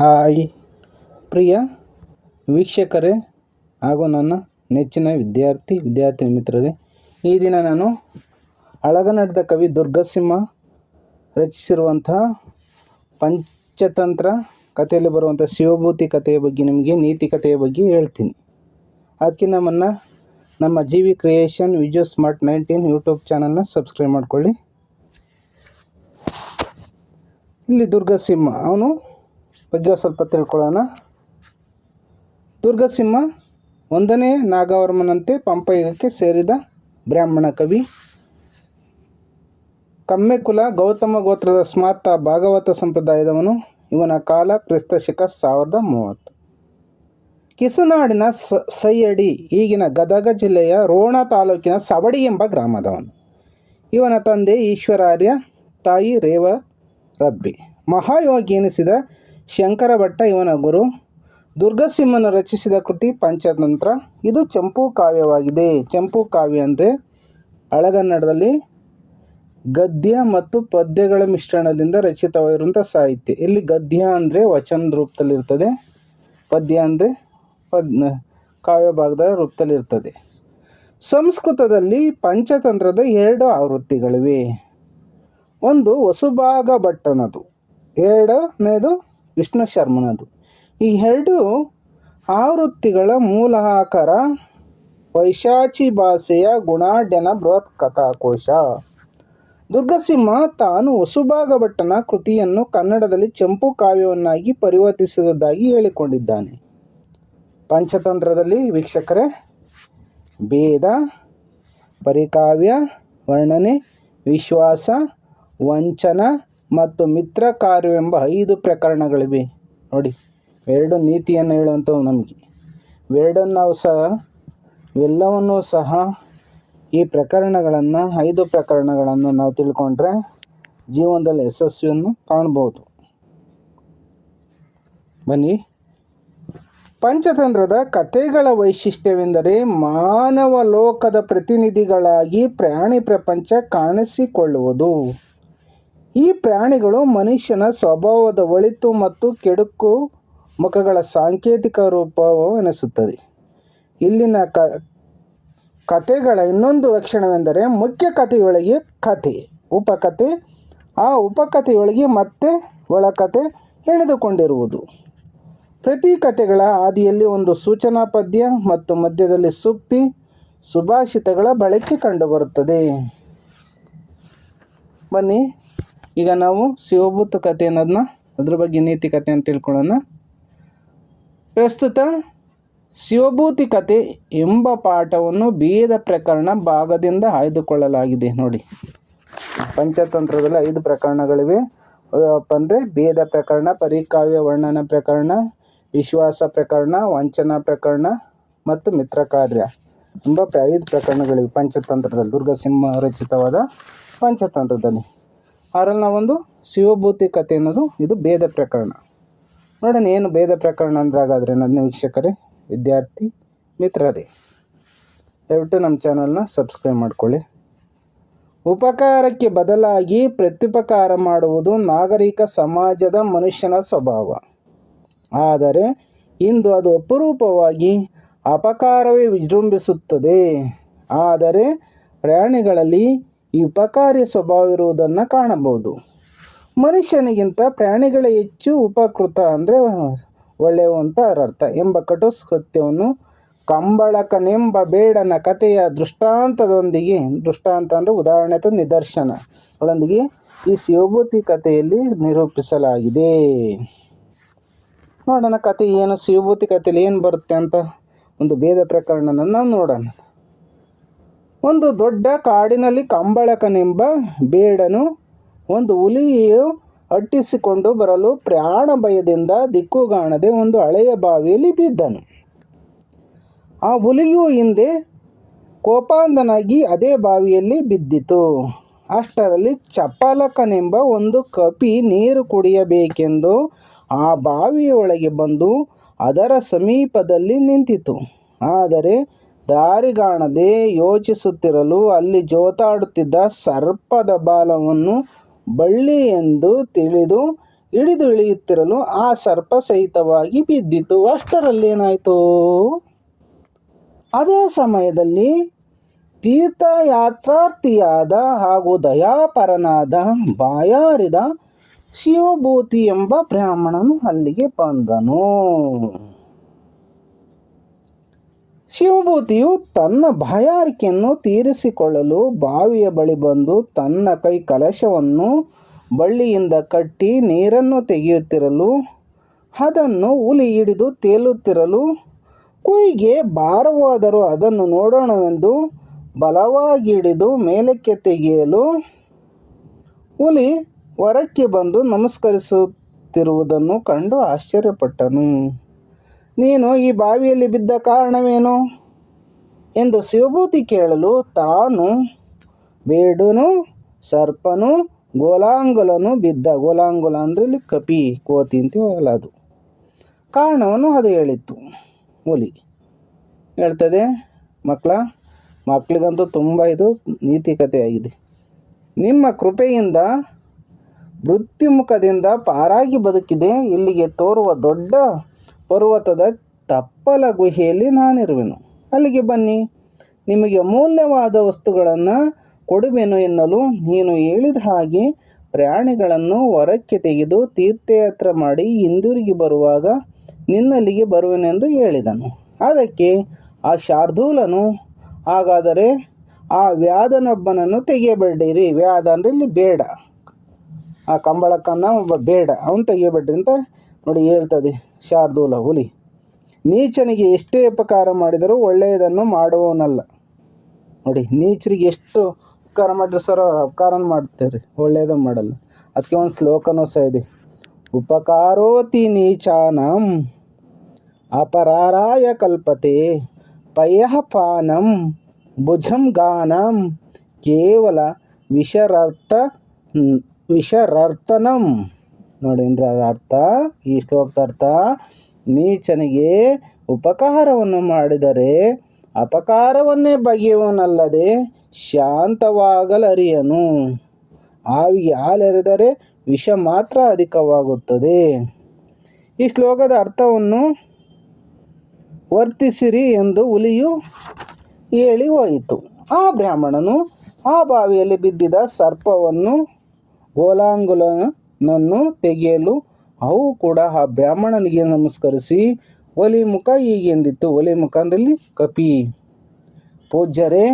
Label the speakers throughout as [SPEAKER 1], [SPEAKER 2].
[SPEAKER 1] Hi. ಪ್ರಿಯ ವೀಕ್ಷಕರೇ ಹಾಗೂ ನನ್ನ ನೆಚ್ಚಿನ ವಿದ್ಯಾರ್ಥಿ, ವಿದ್ಯಾರ್ಥಿನಿ ಮಿತ್ರರೇ, ಈ ದಿನ ನಾನು ಅಳಗನಟದ ಕವಿ ದುರ್ಗಸಿಂಹ ರಚಿಸಿರುವಂತಹ ಪಂಚತಂತ್ರ ಕಥೆಯಲ್ಲಿ ಬರುವಂಥ ಶಿವಭೂತಿ ಕಥೆಯ ಬಗ್ಗೆ ನಿಮಗೆ, ನೀತಿ ಕಥೆಯ ಬಗ್ಗೆ ಹೇಳ್ತೀನಿ. ಅದಕ್ಕೆ ಮುನ್ನ ನಮ್ಮ ಜಿ ವಿ ಕ್ರಿಯೇಷನ್ ವಿಜಯೋ ಸ್ಮಾರ್ಟ್ ನೈನ್ಟೀನ್ ಯೂಟ್ಯೂಬ್ ಚಾನಲ್ನ ಸಬ್ಸ್ಕ್ರೈಬ್ ಮಾಡಿಕೊಳ್ಳಿ. ಇಲ್ಲಿ ದುರ್ಗಸಿಂಹ, ಅವನು ಬಗ್ಗೆ ಸ್ವಲ್ಪ ತಿಳ್ಕೊಳ್ಳೋಣ. ದುರ್ಗಸಿಂಹ ಒಂದನೇ ನಾಗವರ್ಮನಂತೆ ಪಂಪಯುಗಕ್ಕೆ ಸೇರಿದ ಬ್ರಾಹ್ಮಣ ಕವಿ. ಕಮ್ಮೆಕುಲ ಗೌತಮ ಗೋತ್ರದ ಸ್ಮಾರ್ತ ಭಾಗವತ ಸಂಪ್ರದಾಯದವನು. ಇವನ ಕಾಲ ಕ್ರಿಸ್ತ ಶಿಖ ಸಾವಿರದ ಮೂವತ್ತು. ಕಿಸುನಾಡಿನ ಸ, ಸೈಯಡಿ ಈಗಿನ ಗದಗ ಜಿಲ್ಲೆಯ ರೋಣ ತಾಲೂಕಿನ ಸವಡಿ ಎಂಬ ಗ್ರಾಮದವನು. ಇವನ ತಂದೆ ಈಶ್ವರಾರ್ಯ, ತಾಯಿ ರೇವ ರಬ್ಬಿ ಮಹಾಯೋಗಿ ಎನಿಸಿದ ಶಂಕರ ಭಟ್ಟ ಇವನ ಗುರು ದುರ್ಗಸಿಂಹನು ರಚಿಸಿದ ಕೃತಿ ಪಂಚತಂತ್ರ. ಇದು ಚಂಪು ಕಾವ್ಯವಾಗಿದೆ. ಚಂಪು ಕಾವ್ಯ ಅಂದರೆ ಹಳಗನ್ನಡದಲ್ಲಿ ಗದ್ಯ ಮತ್ತು ಪದ್ಯಗಳ ಮಿಶ್ರಣದಿಂದ ರಚಿತವಾಗಿರುವಂಥ ಸಾಹಿತ್ಯ. ಇಲ್ಲಿ ಗದ್ಯ ಅಂದರೆ ವಚನ ರೂಪದಲ್ಲಿರ್ತದೆ, ಪದ್ಯ ಅಂದರೆ ಪದ್ ಕಾವ್ಯ ಭಾಗದ ರೂಪದಲ್ಲಿರ್ತದೆ. ಸಂಸ್ಕೃತದಲ್ಲಿ ಪಂಚತಂತ್ರದ ಎರಡು ಆವೃತ್ತಿಗಳಿವೆ. ಒಂದು ವಸುಭಾಗ ಭಟ್ಟನದು ಎರಡನೇದು ವಿಷ್ಣು ಶರ್ಮನದು. ಈ ಎರಡು ಆವೃತ್ತಿಗಳ ಮೂಲ ಆಕಾರ ವೈಶಾಚಿ ಭಾಷೆಯ ಗುಣಾಢ್ಯನ ಬೃಹತ್ ಕಥಾಕೋಶ. ದುರ್ಗಸಿಂಹ ತಾನು ಹೊಸುಭಾಗ ಭಟ್ಟನ ಕೃತಿಯನ್ನು ಕನ್ನಡದಲ್ಲಿ ಚಂಪು ಕಾವ್ಯವನ್ನಾಗಿ ಪರಿವರ್ತಿಸಿರುವುದಾಗಿ ಹೇಳಿಕೊಂಡಿದ್ದಾನೆ. ಪಂಚತಂತ್ರದಲ್ಲಿ ವೀಕ್ಷಕರೇ ಭೇದ ಪರಿಕಾವ್ಯ, ವರ್ಣನೆ, ವಿಶ್ವಾಸ, ವಂಚನ ಮತ್ತು ಮಿತ್ರ ಕಾರ್ಯವೆಂಬ ಐದು ಪ್ರಕರಣಗಳಿವೆ. ನೋಡಿ, ಎರಡು ನೀತಿಯನ್ನು ಹೇಳುವಂಥವು ನಮಗೆ. ಎರಡನ್ನು ನಾವು ಸಹ, ಇವೆಲ್ಲವನ್ನೂ ಸಹ ಈ ಪ್ರಕರಣಗಳನ್ನು, ಐದು ಪ್ರಕರಣಗಳನ್ನು ನಾವು ತಿಳ್ಕೊಂಡ್ರೆ ಜೀವನದಲ್ಲಿ ಯಶಸ್ವಿಯನ್ನು ಕಾಣಬಹುದು. ಬನ್ನಿ. ಪಂಚತಂತ್ರದ ಕಥೆಗಳ ವೈಶಿಷ್ಟ್ಯವೆಂದರೆ ಮಾನವ ಲೋಕದ ಪ್ರತಿನಿಧಿಗಳಾಗಿ ಪ್ರಾಣಿ ಪ್ರಪಂಚ ಕಾಣಿಸಿಕೊಳ್ಳುವುದು. ಈ ಪ್ರಾಣಿಗಳು ಮನುಷ್ಯನ ಸ್ವಭಾವದ ಒಳಿತು ಮತ್ತು ಕೆಡುಕು ಮುಖಗಳ ಸಾಂಕೇತಿಕ ರೂಪವೆನಿಸುತ್ತದೆ. ಇಲ್ಲಿನ ಕ, ಕಥೆಗಳ ಇನ್ನೊಂದು ಲಕ್ಷಣವೆಂದರೆ ಮುಖ್ಯ ಕಥೆಯೊಳಗೆ ಕಥೆ, ಉಪಕಥೆ. ಆ ಉಪಕಥೆಯೊಳಗೆ ಮತ್ತೆ ಒಳಕಥೆ ಎಳೆದುಕೊಂಡಿರುವುದು. ಪ್ರತಿ ಕಥೆಗಳ ಆದಿಯಲ್ಲಿ ಒಂದು ಸೂಚನಾ ಪದ್ಯ ಮತ್ತು ಮಧ್ಯದಲ್ಲಿ ಸೂಕ್ತಿ, ಸುಭಾಷಿತಗಳ ಬಳಕೆ ಕಂಡುಬರುತ್ತದೆ. ಬನ್ನಿ. ಈಗ ನಾವು ಶಿವಭೂತ ಕಥೆ ಅನ್ನೋದನ್ನ ಅದ್ರ ಬಗ್ಗೆ ನೀತಿ ಕಥೆ ಅಂತ ತಿಳ್ಕೊಳ್ಳೋಣ. ಪ್ರಸ್ತುತ ಶಿವಭೂತಿ ಕಥೆ ಎಂಬ ಪಾಠವನ್ನು ಭೇದ ಪ್ರಕರಣ ಭಾಗದಿಂದ ಆಯ್ದುಕೊಳ್ಳಲಾಗಿದೆ ನೋಡಿ. ಪಂಚತಂತ್ರದಲ್ಲಿ ಐದು ಪ್ರಕರಣಗಳಿವೆ. ಅಂದರೆ ಭೇದ ಪ್ರಕರಣ, ಪರಿಕಾವ್ಯ ವರ್ಣನ ಪ್ರಕರಣ, ವಿಶ್ವಾಸ ಪ್ರಕರಣ, ವಂಚನಾ ಪ್ರಕರಣ ಮತ್ತು ಮಿತ್ರ ಕಾರ್ಯ ಎಂಬ ಐದು ಪ್ರಕರಣಗಳಿವೆ ಪಂಚತಂತ್ರದಲ್ಲಿ. ದುರ್ಗಸಿಂಹ ರಚಿತವಾದ ಪಂಚತಂತ್ರದಲ್ಲಿ. ಅದರಲ್ಲಿ ನಾವೊಂದು ಶಿವಭೂತಿ ಕಥೆ ಅನ್ನೋದು ಇದು ಭೇದ ಪ್ರಕರಣ. ನೋಡೋಣ ಏನು ಭೇದ ಪ್ರಕರಣ ಅಂದ್ರೆ ಹಾಗಾದರೆ ನನ್ನ ವೀಕ್ಷಕರೇ, ವಿದ್ಯಾರ್ಥಿ, ಮಿತ್ರರೇ. ದಯವಿಟ್ಟು ನಮ್ಮ ಚಾನಲ್ನ ಸಬ್ಸ್ಕ್ರೈಬ್ ಮಾಡಿಕೊಳ್ಳಿ. ಉಪಕಾರಕ್ಕೆ ಬದಲಾಗಿ ಪ್ರತ್ಯುಪಕಾರ ಮಾಡುವುದು ನಾಗರಿಕ ಸಮಾಜದ ಮನುಷ್ಯನ ಸ್ವಭಾವ. ಆದರೆ ಇಂದು ಅದು ಅಪರೂಪವಾಗಿ ಅಪಕಾರವೇ ವಿಜೃಂಭಿಸುತ್ತದೆ. ಆದರೆ ಪ್ರಾಣಿಗಳಲ್ಲಿ ಈ ಉಪಕಾರಿ ಸ್ವಭಾವ ಇರುವುದನ್ನು ಕಾಣಬಹುದು. ಮನುಷ್ಯನಿಗಿಂತ ಪ್ರಾಣಿಗಳ ಹೆಚ್ಚು ಉಪಕೃತ ಅಂದರೆ ಒಳ್ಳೆಯವು ಅಂತ ಅರ್ಥ ಎಂಬ ಕಟು ಸತ್ಯವನ್ನು ಕಂಬಳಕನೆಂಬ ಬೇಡನ ಕಥೆಯ ದೃಷ್ಟಾಂತದೊಂದಿಗೆ, ದೃಷ್ಟಾಂತ ಅಂದರೆ ಉದಾಹರಣೆ ಅಥವಾ ನಿದರ್ಶನಗಳೊಂದಿಗೆ ಈ ಶಿವಭೂತಿ ಕಥೆಯಲ್ಲಿ ನಿರೂಪಿಸಲಾಗಿದೆ. ನೋಡೋಣ ಕಥೆ ಏನು, ಶಿವಭೂತಿ ಕಥೆಯಲ್ಲಿ ಏನು ಬರುತ್ತೆ ಅಂತ ಒಂದು ಭೇದ ಪ್ರಕರಣನ ನಾವು ನೋಡೋಣ. ಒಂದು ದೊಡ್ಡ ಕಾಡಿನಲ್ಲಿ ಕಂಬಳಕನೆಂಬ ಬೇಡನು ಒಂದು ಹುಲಿಯು ಅಟ್ಟಿಸಿಕೊಂಡು ಬರಲು ಪ್ರಾಣ ಭಯದಿಂದ ದಿಕ್ಕುಗಾಣದೆ ಒಂದು ಹಳೆಯ ಬಾವಿಯಲ್ಲಿ ಬಿದ್ದನು. ಆ ಹುಲಿಯು ಹಿಂದೆ ಕೋಪಾಂಧನಾಗಿ ಅದೇ ಬಾವಿಯಲ್ಲಿ ಬಿದ್ದಿತು. ಅಷ್ಟರಲ್ಲಿ ಚಪಲಕನೆಂಬ ಒಂದು ಕಪಿ ನೀರು ಕುಡಿಯಬೇಕೆಂದು ಆ ಬಾವಿಯೊಳಗೆ ಬಂದು ಅದರ ಸಮೀಪದಲ್ಲಿ ನಿಂತಿತು. ಆದರೆ ದಾರಿಗಾಣದೆ ಯೋಚಿಸುತ್ತಿರಲು ಅಲ್ಲಿ ಜೋತಾಡುತ್ತಿದ್ದ ಸರ್ಪದ ಬಾಲವನ್ನು ಬಳ್ಳಿ ಎಂದು ತಿಳಿದು ಹಿಡಿದು ಇಳಿಯುತ್ತಿರಲು ಆ ಸರ್ಪ ಸಹಿತವಾಗಿ ಬಿದ್ದಿತು. ಅಷ್ಟರಲ್ಲೇನಾಯಿತು? ಅದೇ ಸಮಯದಲ್ಲಿ ತೀರ್ಥಯಾತ್ರಾರ್ಥಿಯಾದ ಹಾಗೂ ದಯಾಪರನಾದ ಬಾಯಾರಿದ ಶಿವಭೂತಿ ಎಂಬ ಬ್ರಾಹ್ಮಣನು ಅಲ್ಲಿಗೆ ಬಂದನು. ಶಿವಭೂತಿಯು ತನ್ನ ಬಾಯಾರಿಕೆಯನ್ನು ತೀರಿಸಿಕೊಳ್ಳಲು ಬಾವಿಯ ಬಳಿ ಬಂದು ತನ್ನ ಕೈ ಕಲಶವನ್ನು ಬಳ್ಳಿಯಿಂದ ಕಟ್ಟಿ ನೀರನ್ನು ತೆಗೆಯುತ್ತಿರಲು, ಅದನ್ನು ಹುಲಿ ಹಿಡಿದು ತೇಲುತ್ತಿರಲು, ಕುಯಿಗೆ ಭಾರವಾದರೂ ಅದನ್ನು ನೋಡೋಣವೆಂದು ಬಲವಾಗಿ ಹಿಡಿದು ಮೇಲಕ್ಕೆ ತೆಗೆಯಲು ಹುಲಿ ಹೊರಕ್ಕೆ ಬಂದು ನಮಸ್ಕರಿಸುತ್ತಿರುವುದನ್ನು ಕಂಡು ಆಶ್ಚರ್ಯಪಟ್ಟನು. ನೀನು ಈ ಬಾವಿಯಲ್ಲಿ ಬಿದ್ದ ಕಾರಣವೇನು? ಎಂದು ಶಿವಭೂತಿ ಕೇಳಲು ತಾನು ಬೇಡನು, ಸರ್ಪನು, ಗೋಲಾಂಗುಲನು ಬಿದ್ದ. ಗೋಲಾಂಗುಲ ಅಂದರೆ ಇಲ್ಲಿ ಕಪಿ, ಕೋತಿ ಅಂತ ಹೇಳಲ್ಲ ಅದು ಕಾರಣವನ್ನು ಅದು ಹೇಳಿತ್ತು. ಹುಲಿ ಹೇಳ್ತದೆ ಮಕ್ಕಳ ಮಕ್ಕಳಿಗಂತೂ ತುಂಬ ಇದು ನೀತಿಕತೆಯಾಗಿದೆ ನಿಮ್ಮ ಕೃಪೆಯಿಂದ ಮೃತ್ಯುಮುಖದಿಂದ ಪಾರಾಗಿ ಬದುಕಿದೆ. ಇಲ್ಲಿಗೆ ತೋರುವ ದೊಡ್ಡ ಪರ್ವತದ ತಪ್ಪಲ ಗುಹೆಯಲ್ಲಿ ನಾನಿರುವೆನು. ಅಲ್ಲಿಗೆ ಬನ್ನಿ. ನಿಮಗೆ ಅಮೂಲ್ಯವಾದ ವಸ್ತುಗಳನ್ನು ಕೊಡುವೆನು ಎನ್ನಲು ನೀನು ಹೇಳಿದ ಹಾಗೆ ಪ್ರಾಣಿಗಳನ್ನು ಹೊರಕ್ಕೆ ತೆಗೆದು ತೀರ್ಥಯಾತ್ರೆ ಮಾಡಿ ಹಿಂದಿರುಗಿ ಬರುವಾಗ ನಿನ್ನಲ್ಲಿಗೆ ಬರುವೆನೆಂದು ಹೇಳಿದನು. ಅದಕ್ಕೆ ಆ ಶಾರ್ದೂಲನು, ಹಾಗಾದರೆ ಆ ವ್ಯಾದನೊಬ್ಬನನ್ನು ತೆಗೆಯಬೇಡಿರಿ. ವ್ಯಾದ ಅಂದರೆ ಇಲ್ಲಿ ಬೇಡ. ಆ ಕಂಬಳಕ್ಕನ್ನ ಒಬ್ಬ ಬೇಡ. ಅವನು ತೆಗೆಯಬೇಡ್ರಿ ಅಂತ ನೋಡಿ ಹೇಳ್ತದೆ, ಶಾರ್ದೂಲ, ಹುಲಿ. ನೀಚನಿಗೆ ಎಷ್ಟೇ ಉಪಕಾರ ಮಾಡಿದರೂ ಒಳ್ಳೆಯದನ್ನು ಮಾಡುವವನಲ್ಲ. ನೋಡಿ, ನೀಚರಿಗೆ ಎಷ್ಟು ಉಪಕಾರ ಮಾಡಿದ್ರು ಸರ್ ಉಪಕಾರ ಮಾಡ್ತಾರೆ, ಒಳ್ಳೆಯದನ್ನು ಮಾಡಲ್ಲ. ಅದಕ್ಕೆ ಒಂದು ಶ್ಲೋಕನೂ ಸಹ ಇದೆ. ಉಪಕಾರೋತಿ ನೀಚಾನಂ ಅಪರಾರಾಯ ಕಲ್ಪತೆ ಪಯಃ ಪಾನಂ ಭುಜಂ ಗಾನಂ ಕೇವಲ ವಿಷರರ್ಥ ವಿಷರರ್ತನಂ ನೋಡಿ ಅಂದ್ರೆ ಅರ್ಥ. ಈ ಶ್ಲೋಕದ ಅರ್ಥ, ನೀಚನಿಗೆ ಉಪಕಾರವನ್ನು ಮಾಡಿದರೆ ಅಪಕಾರವನ್ನೇ ಬಗೆಯುವನಲ್ಲದೆ ಶಾಂತವಾಗಲರಿಯನು. ಆವಿಗೆ ಹಾಲೆರೆದರೆ ವಿಷ ಮಾತ್ರ ಅಧಿಕವಾಗುತ್ತದೆ. ಈ ಶ್ಲೋಕದ ಅರ್ಥವನ್ನು ವರ್ತಿಸಿರಿ ಎಂದು ಹುಲಿಯು ಹೇಳಿ ಹೋಯಿತು. ಆ ಬ್ರಾಹ್ಮಣನು ಆ ಬಾವಿಯಲ್ಲಿ ಬಿದ್ದಿದ್ದ ಸರ್ಪವನ್ನು ಗೋಲಾಂಗುಲನನ್ನು ತೆಗೆಯಲು ಅವು ಕೂಡ ಆ ಬ್ರಾಹ್ಮಣನಿಗೆ ನಮಸ್ಕರಿಸಿ, ಒಲಿ ಮುಖ ಹೀಗೆಂದಿತ್ತು ಒಲಿ ಮುಖ ಅಂದ್ರಲ್ಲಿ ಕಪಿ, ಪೂಜ್ಯರೇ,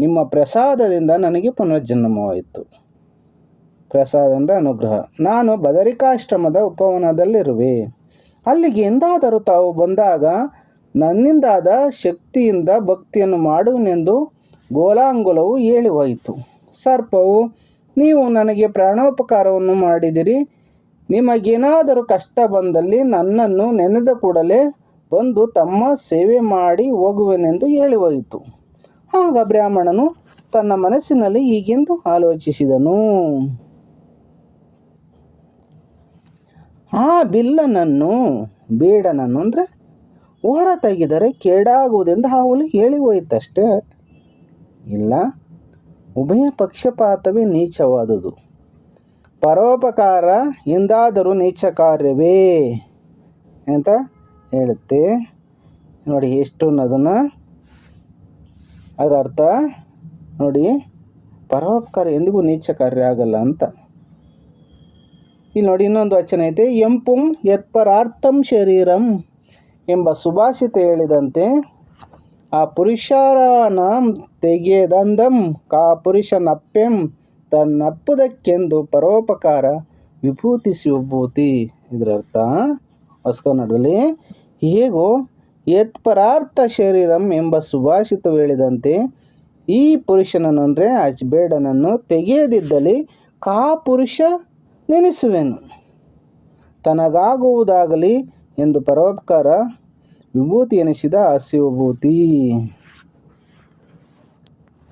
[SPEAKER 1] ನಿಮ್ಮ ಪ್ರಸಾದದಿಂದ ನನಗೆ ಪುನರ್ಜನ್ಮವಾಯಿತು. ಪ್ರಸಾದ ಅಂದರೆ ಅನುಗ್ರಹ. ನಾನು ಬದರಿಕಾಶ್ರಮದ ಉಪವನದಲ್ಲಿರುವೆ. ಅಲ್ಲಿಗೆ ಎಂದಾದರೂ ತಾವು ಬಂದಾಗ ನನ್ನಿಂದಾದ ಶಕ್ತಿಯಿಂದ ಭಕ್ತಿಯನ್ನು ಮಾಡುವನೆಂದು ಗೋಲಾಂಗುಲವು ಹೇಳಿ ಹೋಯಿತು. ಸರ್ಪವು ನೀವು ನನಗೆ ಪ್ರಾಣೋಪಕಾರವನ್ನು ಮಾಡಿದಿರಿ. ನಿಮಗೇನಾದರೂ ಕಷ್ಟ ಬಂದಲ್ಲಿ ನನ್ನನ್ನು ನೆನೆದ ಕೂಡಲೇ ಬಂದು ತಮ್ಮ ಸೇವೆ ಮಾಡಿ ಹೋಗುವೆನೆಂದು ಹೇಳಿ ಹೋಯಿತು ಆಗ ಬ್ರಾಹ್ಮಣನು ತನ್ನ ಮನಸ್ಸಿನಲ್ಲಿ ಹೀಗೆಂದು ಆಲೋಚಿಸಿದನು. ಆ ಬಿಲ್ಲನನ್ನು, ಬೇಡನನ್ನು ಅಂದರೆ ಹೊರ ತೆಗೆದರೆ ಕೇಡಾಗುವುದೆಂದು ಹುಲಿ ಹೇಳಿ ಹೋಯಿತಷ್ಟೇ ಇಲ್ಲ ಉಭಯ ಪಕ್ಷಪಾತವೇ ನೀಚವಾದುದು. ಪರೋಪಕಾರ ಎಂದಾದರೂ ನೀಚ ಕಾರ್ಯವೇ ಅಂತ ಹೇಳುತ್ತೆ. ನೋಡಿ ಎಷ್ಟು ಅನ್ನೋದನ್ನು ಅದರ ಅರ್ಥ. ನೋಡಿ ಪರೋಪಕಾರ ಎಂದಿಗೂ ನೀಚ ಕಾರ್ಯ ಆಗಲ್ಲ ಅಂತ. ಇಲ್ಲಿ ನೋಡಿ ಇನ್ನೊಂದು ವಚನ ಐತೆ. ಎಂಪುಂ ಯತ್ಪರಾರ್ಥಂ ಶರೀರಂ ಎಂಬ ಸುಭಾಷಿತ ಹೇಳಿದಂತೆ ಆ ಪುರುಷನ ತೆಗೆದಂದಂ, ಕಾ ಪುರುಷನಪ್ಪೆಂ, ತನ್ನಪ್ಪುದಕ್ಕೆಂದು ಪರೋಪಕಾರ ವಿಭೂತಿ ಸಿಭೂತಿ ಇದರರ್ಥ ಹೊಸಕನ್ನಡದಲ್ಲಿ ಹೇಗೋ ಯತ್ಪರಾರ್ಥ ಶರೀರಂ ಎಂಬ ಸುಭಾಷಿತ ಹೇಳಿದಂತೆ, ಈ ಪುರುಷನನ್ನು ಅಂದರೆ ಅಜ್ಬೇಡನನ್ನು ತೆಗೆಯದಿದ್ದಲ್ಲಿ ಕಾ ಪುರುಷ ನೆನೆಸುವೆನು. ತನಗಾಗುವುದಾಗಲಿ ಎಂದು ಪರೋಪಕಾರ ವಿಭೂತಿ ಎನಿಸಿದ ಶಿವಭೂತಿ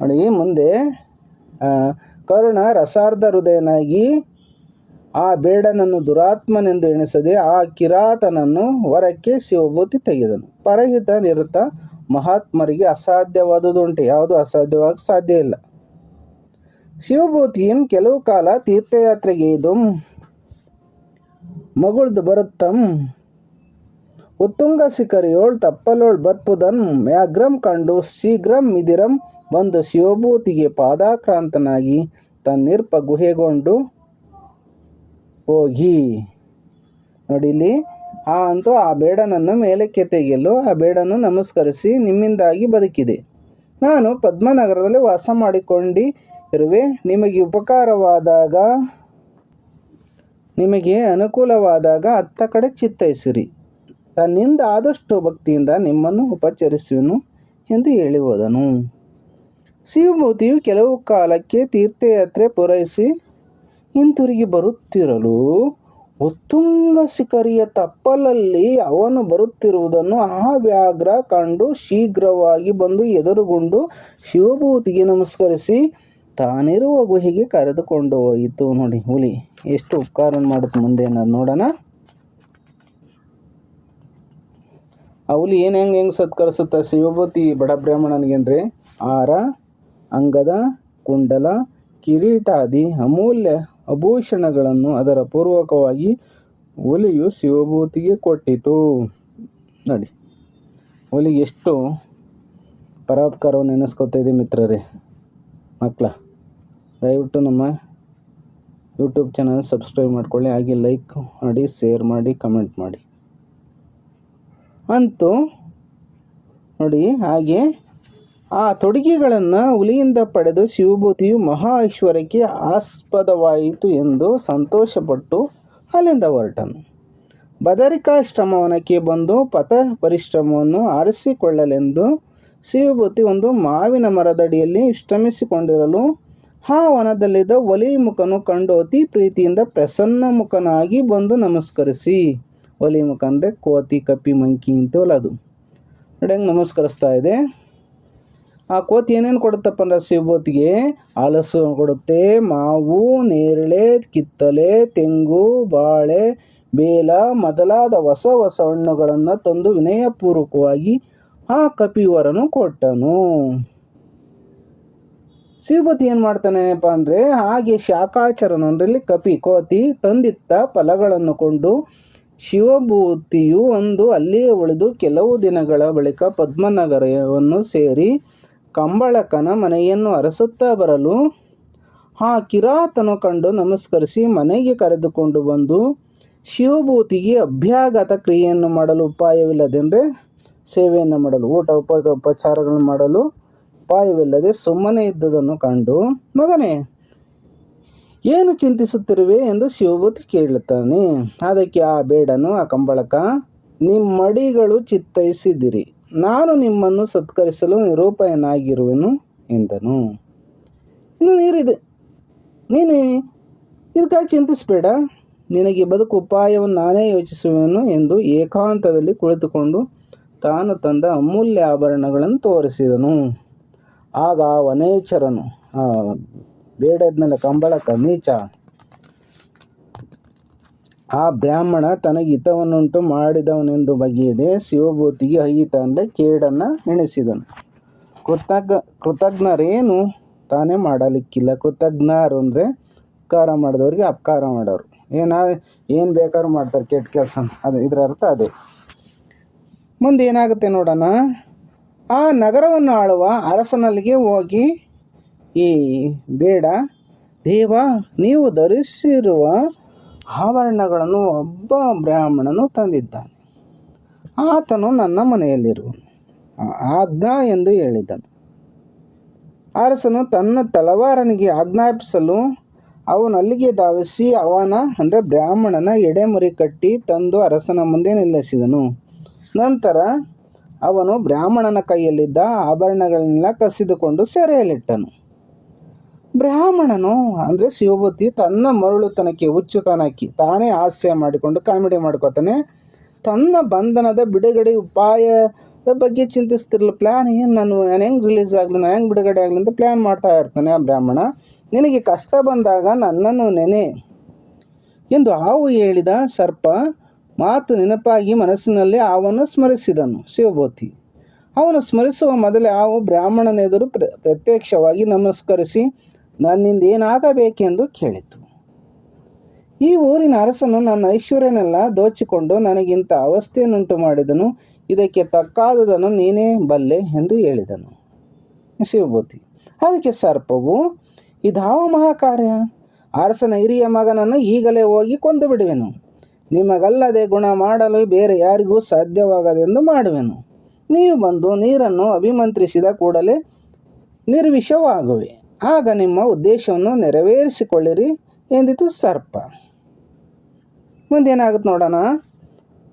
[SPEAKER 1] ನೋಡಿ ಮುಂದೆ ಕರುಣ ರಸಾರ್ಧ ಹೃದಯನಾಗಿ ಆ ಬೇಡನನ್ನು ದುರಾತ್ಮನೆಂದು ಎಣಿಸದೆ ಆ ಕಿರಾತನನ್ನು ವರಕ್ಕೆ ಶಿವಭೂತಿ ತೆಗೆದನು. ಪರಹಿತ ನಿರತ ಮಹಾತ್ಮರಿಗೆ ಅಸಾಧ್ಯವಾದುದುಂಟು ಯಾವುದು ಅಸಾಧ್ಯವಾಗಿ ಸಾಧ್ಯ ಇಲ್ಲ. ಶಿವಭೂತಿಯು ಕೆಲವು ಕಾಲ ತೀರ್ಥಯಾತ್ರೆಗೆ ಇದು ಮಗುಳ್ದು ಬರುತ್ತಂ. ಉತ್ತುಂಗ ಶಿಖರಿಯೋಳ್ ತಪ್ಪಲೋಳ್ ಬರ್ಪುದನ್ ಮ್ಯಾಗ್ರಂ ಕಂಡು ಶೀಘ್ರಂ ಮಿದಿರಂ ಬಂದು ಶಿವಭೂತಿಗೆ ಪಾದಾಕ್ರಾಂತನಾಗಿ ತನ್ನಿರ್ಪ ಗುಹೆಗೊಂಡು ಹೋಗಿ. ನೋಡಿಲಿ ಆ ಅಂತೂ ಆ ಬೇಡನನ್ನು ಮೇಲಕ್ಕೆ ತೆಗೆಯಲು ಆ ಬೇಡನ್ನು ನಮಸ್ಕರಿಸಿ ನಿಮ್ಮಿಂದಾಗಿ ಬದುಕಿದೆ. ನಾನು ಪದ್ಮನಗರದಲ್ಲಿ ವಾಸ ಮಾಡಿಕೊಂಡು ಇರುವೆ ನಿಮಗೆ ಉಪಕಾರವಾದಾಗ, ನಿಮಗೆ ಅನುಕೂಲವಾದಾಗ ಅತ್ತ ಕಡೆ ಚಿತ್ತೈಸಿರಿ. ತನ್ನಿಂದ ಆದಷ್ಟು ಭಕ್ತಿಯಿಂದ ನಿಮ್ಮನ್ನು ಉಪಚರಿಸುವನು ಎಂದು ಹೇಳಿ ಹೋದನು. ಶಿವಮೂರ್ತಿಯು ಕೆಲವು ಕಾಲಕ್ಕೆ ತೀರ್ಥಯಾತ್ರೆ ಪೂರೈಸಿ ಹಿಂತಿರುಗಿ ಬರುತ್ತಿರಲು ಉತ್ತುಂಗ ಶಿಖರಿಯ ತಪ್ಪಲಲ್ಲಿ ಅವನು ಬರುತ್ತಿರುವುದನ್ನು ಆ ವ್ಯಾಘ್ರ ಕಂಡು ಶೀಘ್ರವಾಗಿ ಬಂದು ಎದುರುಗೊಂಡು ಶಿವಭೂತಿಗೆ ನಮಸ್ಕರಿಸಿ ತಾನಿರುವ ಗುಹೆಗೆ ಕರೆದುಕೊಂಡು ಹೋಯಿತು. ನೋಡಿ ಹುಲಿ, ಎಷ್ಟು ಉಪಕಾರ ಮಾಡುತ್ತೆ ಮುಂದೆ ಅನ್ನೋದು ನೋಡೋಣ. ಹುಲಿ ಏನು ಹೆಂಗೆ ಹೆಂಗೆ ಸತ್ಕರಿಸುತ್ತೆ ಶಿವಭೂತಿ ಬಡ ಬ್ರಾಹ್ಮಣನಿಗೇನ್ರಿ? ಆರ, ಅಂಗದ, ಕುಂಡಲ, ಕಿರೀಟಾದಿ ಅಮೂಲ್ಯ ಆಭೂಷಣಗಳನ್ನು ಅದರ ಪೂರ್ವಕವಾಗಿ ಹುಲಿಯು ಶಿವಭೂತಿಗೆ ಕೊಟ್ಟಿತು. ನೋಡಿ ಹುಲಿಗೆ ಎಷ್ಟು ಪರೋಪಕಾರವನ್ನು ನೆನೆಸ್ಕೊತಾಯಿದೆ ಮಿತ್ರರೇ ಮಕ್ಕಳ ದಯವಿಟ್ಟು ನಮ್ಮ ಯೂಟ್ಯೂಬ್ ಚಾನಲ್ ಸಬ್ಸ್ಕ್ರೈಬ್ ಮಾಡ್ಕೊಳ್ಳಿ, ಹಾಗೆ ಲೈಕ್ ಮಾಡಿ ಶೇರ್ ಮಾಡಿ ಕಮೆಂಟ್ ಮಾಡಿ. ಅಂತೂ ನೋಡಿ ಹಾಗೆ ಆ ತೊಡುಗೆಗಳನ್ನು ಹುಲಿಯಿಂದ ಪಡೆದು ಶಿವಭೂತಿಯು ಮಹಾ ಐಶ್ವರ್ಯಕ್ಕೆ ಆಸ್ಪದವಾಯಿತು ಎಂದು ಸಂತೋಷಪಟ್ಟು ಅಲ್ಲಿಂದ ಹೊರಟನು. ಬದರಿಕಾಶ್ರಮವನಕ್ಕೆ ಬಂದು ಪಥ ಪರಿಶ್ರಮವನ್ನು ಆರಿಸಿಕೊಳ್ಳಲೆಂದು ಶಿವಭೂತಿ ಒಂದು ಮಾವಿನ ಮರದಡಿಯಲ್ಲಿ ವಿಶ್ರಮಿಸಿಕೊಂಡಿರಲು ಆ ವನದಲ್ಲಿದ್ದ ಒಲಿ ಮುಖನು ಕಂಡು ಅತಿ ಪ್ರೀತಿಯಿಂದ ಪ್ರಸನ್ನ ಮುಖನಾಗಿ ಬಂದು ನಮಸ್ಕರಿಸಿ. ಒಲಿ ಮುಖ ಅಂದರೆ ಕೋತಿ, ಕಪ್ಪಿ, ಮಂಕಿ ಅಂತವಲ್ಲ ಅದು ನೋಡಿ ನಮಸ್ಕರಿಸ್ತಾ ಇದೆ. ಆ ಕೋತಿ ಏನೇನು ಕೊಡುತ್ತಪ್ಪ ಅಂದ್ರೆ ಸಿಬ್ಬೊತ್ತಿಗೆ ಹಲಸು ಕೊಡುತ್ತೆ, ಮಾವು, ನೇರಳೆ ಕಿತ್ತಲೆ ತೆಂಗು, ಬಾಳೆ, ಬೇಲ, ಮೊದಲಾದ ಹೊಸ ಹೊಸ ಹಣ್ಣುಗಳನ್ನು ತಂದು ವಿನಯಪೂರ್ವಕವಾಗಿ ಆ ಕಪಿವರನು ಕೊಟ್ಟನು. ಶಿವಭೂತಿ ಏನು ಮಾಡ್ತಾನೆಪ್ಪ ಅಂದರೆ ಹಾಗೆ ಶಾಖಾಚರನು ಅಂದರೆ ಕಪಿ ಕೋತಿ ತಂದಿತ್ತ ಫಲಗಳನ್ನು ಕೊಂಡು ಶಿವಭೂತಿಯು ಒಂದು ಅಲ್ಲಿಯೇ ಉಳಿದು ಕೆಲವು ದಿನಗಳ ಬಳಿಕ ಪದ್ಮನಗರವನ್ನು ಸೇರಿ ಕಂಬಳಕನ ಮನೆಯನ್ನು ಅರಸುತ್ತಾ ಬರಲು, ಆ ಕಿರಾತನು ಕಂಡು ನಮಸ್ಕರಿಸಿ ಮನೆಗೆ ಕರೆದುಕೊಂಡು ಬಂದು ಶಿವಭೂತಿಗೆ ಅಭ್ಯಾಗತ ಕ್ರಿಯೆಯನ್ನು ಮಾಡಲು ಉಪಾಯವಿಲ್ಲದೆಂದರೆ ಸೇವೆಯನ್ನು ಮಾಡಲು, ಊಟ ಉಪ ಉಪಚಾರಗಳನ್ನು ಮಾಡಲು ಉಪಾಯವಿಲ್ಲದೆ ಸುಮ್ಮನೆ ಇದ್ದುದನ್ನು ಕಂಡು, ಮಗನೇ ಏನು ಚಿಂತಿಸುತ್ತಿರುವೆ ಎಂದು ಶಿವಭೂತಿ ಕೇಳುತ್ತಾನೆ. ಅದಕ್ಕೆ ಆ ಬೇಡನು, ಆ ಕಂಬಳಕ ನಿಮ್ಮಡಿಗಳು ಚಿತ್ತೈಸಿದಿರಿ. ನಾನು ನಿಮ್ಮನ್ನು ಸತ್ಕರಿಸಲು ನಿರೂಪಾಯನಾಗಿರುವೆನು ಎಂದನು. ಇನ್ನು ನೀರಿದೆ. ನೀನು, ಇದಕ್ಕಾಗಿ ಚಿಂತಿಸಬೇಡ. ನಿನಗೆ ಬದುಕು ಉಪಾಯವನ್ನು ನಾನೇ ಯೋಚಿಸುವೆನು ಎಂದು ಏಕಾಂತದಲ್ಲಿ ಕುಳಿತುಕೊಂಡು ತಾನು ತಂದ ಅಮೂಲ್ಯ ಆಭರಣಗಳನ್ನು ತೋರಿಸಿದನು. ಆಗ ವನೇಚರನು ಬೇಡದ್ನಲ್ಲ ಕಂಬಳಕ, ನೀಚ. ಆ ಬ್ರಾಹ್ಮಣ ತನಗೆ ಹಿತವನ್ನುಂಟು ಮಾಡಿದವನೆಂದು ಬಗೆಯದೆ ಶಿವಭೂತಿಗೆ ಅಹಿತ ಅಂದರೆ ಕೇಡನ್ನು ಎಣಿಸಿದನು. ಕೃತಜ್ಞ, ಕೃತಜ್ಞರೇನು? ತಾನೇ ಮಾಡಲಿಕ್ಕಿಲ್ಲ. ಕೃತಜ್ಞರು ಅಂದರೆ ಉಪಕಾರ ಮಾಡಿದವ್ರಿಗೆ ಅಪಕಾರ ಮಾಡೋರು. ಏನ, ಏನು ಬೇಕಾದ್ರೂ ಮಾಡ್ತಾರೆ, ಕೆಟ್ಟ ಕೆಲಸ ಅದು ಇದರ ಅರ್ಥ ಅದೇ. ಮುಂದೆ ಏನಾಗುತ್ತೆ ನೋಡೋಣ? ಆ ನಗರವನ್ನು ಆಳುವ ಅರಸನಲ್ಲಿಗೆ ಹೋಗಿ ಈ ಬೇಡ. ದೇವ, ನೀವು ಧರಿಸಿರುವ ಆಭರಣಗಳನ್ನು ಒಬ್ಬ ಬ್ರಾಹ್ಮಣನು ತಂದಿದ್ದಾನೆ. ಆತನು ನನ್ನ ಮನೆಯಲ್ಲಿರುವನು. ಆಜ್ಞಾ ಎಂದು ಹೇಳಿದನು. ಅರಸನು ತನ್ನ ತಲವಾರನಿಗೆ ಆಜ್ಞಾಪಿಸಲು ಅವನು ಅಲ್ಲಿಗೆ ಧಾವಿಸಿ ಅವನ, ಅಂದರೆ ಬ್ರಾಹ್ಮಣನ ಎಡೆಮುರಿ ಕಟ್ಟಿ ತಂದು ಅರಸನ ಮುಂದೆ ನಿಲ್ಲಿಸಿದನು. ನಂತರ ಅವನು ಬ್ರಾಹ್ಮಣನ ಕೈಯಲ್ಲಿದ್ದ ಆಭರಣಗಳನ್ನೆಲ್ಲ ಕಸಿದುಕೊಂಡು ಸೆರೆಯಲ್ಲಿಟ್ಟನು. ಬ್ರಾಹ್ಮಣನು ಅಂದರೆ ಶಿವಭೂತಿ ತನ್ನ ಮರಳುತನಕ್ಕೆ ಹುಚ್ಚುತನಕ್ಕೆ ತಾನೇ ಹಾಸ್ಯ ಮಾಡಿಕೊಂಡು ಕಾಮಿಡಿ ಮಾಡ್ಕೋತಾನೆ. ತನ್ನ ಬಂಧನದ ಬಿಡುಗಡೆ ಉಪಾಯದ ಬಗ್ಗೆ ಚಿಂತಿಸ್ತಿರಲಿಲ್ಲ. ಪ್ಲ್ಯಾನ್ ಏನು ನಾನು ನಾನು ಹೆಂಗೆ ರಿಲೀಸ್ ಆಗಲಿ, ನಾನು ಹೆಂಗೆ ಬಿಡುಗಡೆ ಆಗಲಿ ಅಂತ ಪ್ಲ್ಯಾನ್ ಮಾಡ್ತಾ ಇರ್ತಾನೆ ಆ ಬ್ರಾಹ್ಮಣ. ನಿನಗೆ ಕಷ್ಟ ಬಂದಾಗ ನನ್ನನ್ನು ನೆನೆ ಎಂದು ಹಾವು ಹೇಳಿದ ಸರ್ಪ ಮಾತು ನೆನಪಾಗಿ ಮನಸ್ಸಿನಲ್ಲಿ ಹಾವನ್ನು ಸ್ಮರಿಸಿದನು ಶಿವಭೂತಿ ಅವನು ಸ್ಮರಿಸುವ ಮೊದಲೇ ಹಾವು ಬ್ರಾಹ್ಮಣನೆದುರು ಪ್ರ, ಪ್ರತ್ಯಕ್ಷವಾಗಿ ನಮಸ್ಕರಿಸಿ ನನ್ನಿಂದ ಏನಾಗಬೇಕೆಂದು ಕೇಳಿತು. ಈ ಊರಿನ ಅರಸನು ನನ್ನ ಐಶ್ವರ್ಯನೆಲ್ಲ ದೋಚಿಕೊಂಡು ನನಗಿಂತ ಅವಸ್ಥೆಯನ್ನುಂಟು ಮಾಡಿದನು. ಇದಕ್ಕೆ ತಕ್ಕಾದುದನ್ನು ನೀನೇ ಬಲ್ಲೆ ಎಂದು ಹೇಳಿದನು. ಶಿವಭೂತಿ, ಅದಕ್ಕೆ ಸರ್ಪವು, ಇದಾವ ಮಹಾಕಾರ್ಯ? ಅರಸನ ಹಿರಿಯ ಮಗನನ್ನು ಈಗಲೇ ಹೋಗಿ ಕೊಂದು ಬಿಡುವೆನು. ನಿಮಗಲ್ಲದೆ ಗುಣ ಮಾಡಲು ಬೇರೆ ಯಾರಿಗೂ ಸಾಧ್ಯವಾಗದೆಂದು ಮಾಡುವೆನು. ನೀವು ಬಂದು ನೀರನ್ನು ಅಭಿಮಂತ್ರಿಸಿದ ಕೂಡಲೇ ನಿರ್ವಿಷವಾಗುವೆ. ಆಗ ನಿಮ್ಮ ಉದ್ದೇಶವನ್ನು ನೆರವೇರಿಸಿಕೊಳ್ಳಿರಿ ಎಂದಿತು ಸರ್ಪ. ಮುಂದೇನಾಗುತ್ತೆ ನೋಡೋಣ.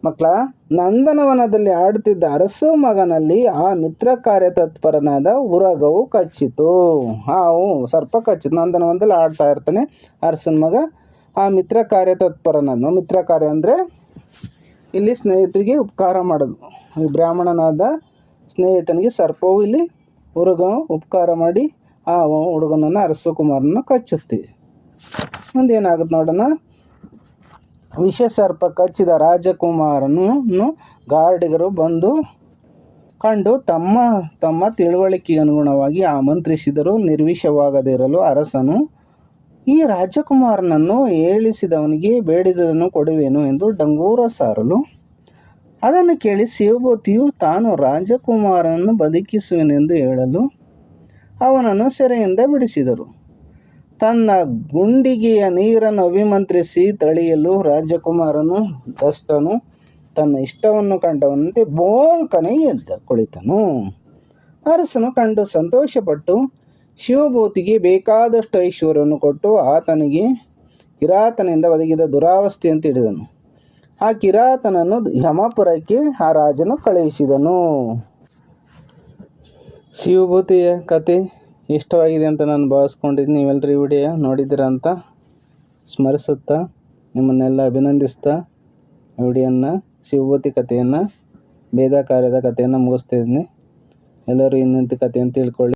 [SPEAKER 1] ಮಕ್ಕಳ, ನಂದನವನದಲ್ಲಿ ಆಡುತ್ತಿದ್ದ ಅರಸು ಮಗನಲ್ಲಿ ಆ ಮಿತ್ರ ಕಾರ್ಯ ತತ್ಪರನಾದ ಉರಗವು ಕಚ್ಚಿತು. ಹಾವು, ಸರ್ಪ ಕಚ್ಚಿತು. ನಂದನವನದಲ್ಲಿ ಆಡ್ತಾ ಇರ್ತಾನೆ ಅರಸನ ಮಗ. ಆ ಮಿತ್ರ ಕಾರ್ಯ ತತ್ಪರನನ್ನು ಮಿತ್ರ ಕಾರ್ಯ ಅಂದರೆ ಇಲ್ಲಿ ಸ್ನೇಹಿತರಿಗೆ ಉಪಕಾರ ಮಾಡೋದು. ಈ ಬ್ರಾಹ್ಮಣನಾದ ಸ್ನೇಹಿತನಿಗೆ ಸರ್ಪವು ಇಲ್ಲಿ ಉರಗ ಉಪಕಾರ ಮಾಡಿ ಆ ಹುಡುಗನನ್ನು ಅರಸ ಕುಮಾರನ ಕಚ್ಚುತ್ತೆ. ಮುಂದೇನಾಗುತ್ತೆ ನೋಡೋಣ? ವಿಷ ಸರ್ಪ ಕಚ್ಚಿದ ರಾಜಕುಮಾರನನ್ನು ಗಾರ್ಡಿಗರು ಬಂದು ಕಂಡು ತಮ್ಮ ತಮ್ಮ ತಿಳುವಳಿಕೆಗೆ ಅನುಗುಣವಾಗಿ ಆಮಂತ್ರಿಸಿದರು ನಿರ್ವಿಷವಾಗದಿರಲು ಅರಸನು ಈ ರಾಜಕುಮಾರನನ್ನು ಏಳಿಸಿದವನಿಗೆ ಬೇಡಿದದನ್ನು ಕೊಡುವೆನು ಎಂದು ಡಂಗೂರ ಸಾರಲು. ಅದನ್ನು ಕೇಳಿ ಶಿವಭೂತಿಯು ತಾನು ರಾಜಕುಮಾರನನ್ನು ಬದುಕಿಸುವೆನೆಂದು ಹೇಳಲು ಅವನನ್ನು ಸೆರೆಯಿಂದ ಬಿಡಿಸಿದರು. ತನ್ನ ಗುಂಡಿಗೆಯ ನೀರನ್ನು ಅಭಿಮಂತ್ರಿಸಿ ತಳಿಯಲು ರಾಜಕುಮಾರನು ದಷ್ಟನು ತನ್ನ ಇಷ್ಟವನ್ನು ಕಂಡವನಂತೆ ಬೋಂಕನೆ ಎದ್ದ ಕುಳಿತನು. ಅರಸನು ಕಂಡು ಸಂತೋಷಪಟ್ಟು ಶಿವಭೂತಿಗೆ ಬೇಕಾದಷ್ಟು ಐಶ್ವರ್ಯವನ್ನು ಕೊಟ್ಟು ಆತನಿಗೆ ಕಿರಾತನಿಂದ ಒದಗಿದ ದುರಾವಸ್ಥೆ ಅಂತ ಹಿಡಿದನು. ಆ ಕಿರಾತನನ್ನು ಯಮಪುರಕ್ಕೆ ಆ ರಾಜನು ಕಳುಹಿಸಿದನು. ಶಿವಭೂತಿಯ ಕತೆ ಇಷ್ಟವಾಗಿದೆ ಅಂತ ನಾನು ಭಾವಿಸ್ಕೊಂಡಿದ್ದೀನಿ. ನೀವೆಲ್ಲರೂ ಈ ವಿಡಿಯೋ ನೋಡಿದ್ದೀರ ಅಂತ ಸ್ಮರಿಸುತ್ತಾ, ನಿಮ್ಮನ್ನೆಲ್ಲ ಅಭಿನಂದಿಸ್ತಾ ವಿಡಿಯೋನ, ಶಿವಭೂತಿ ಕಥೆಯನ್ನು ಭೇದ ಕಾರ್ಯದ ಕಥೆಯನ್ನು ಮುಗಿಸ್ತಿದ್ದೀನಿ ಎಲ್ಲರೂ ಇನ್ನೊಂದು ಕಥೆಯನ್ನು ತಿಳ್ಕೊಳ್ಳಿ.